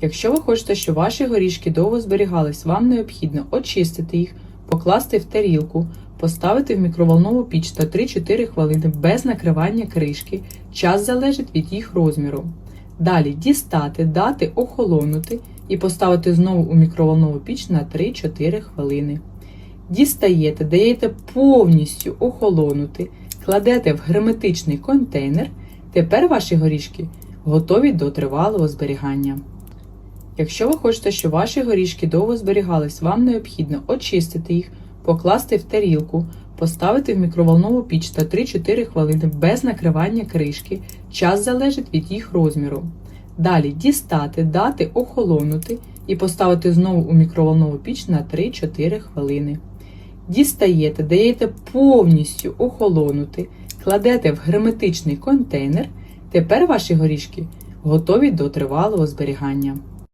Якщо ви хочете, щоб ваші горішки довго зберігались, вам необхідно очистити їх, покласти в тарілку, поставити в мікроволнову піч та 3-4 хвилини без накривання кришки. Час залежить від їх розміру. Далі дістати, дати охолонути і поставити знову у мікроволнову піч на 3-4 хвилини. Дістаєте, даєте повністю охолонути, кладете в герметичний контейнер. Тепер ваші горішки готові до тривалого зберігання. Якщо ви хочете, щоб ваші горішки довго зберігались, вам необхідно очистити їх, покласти в тарілку, поставити в мікроволнову піч та 3-4 хвилини без накривання кришки. Час залежить від їх розміру. Далі дістати, дати охолонути і поставити знову у мікроволнову піч на 3-4 хвилини. Дістаєте, даєте повністю охолонути, кладете в герметичний контейнер. Тепер ваші горішки готові до тривалого зберігання.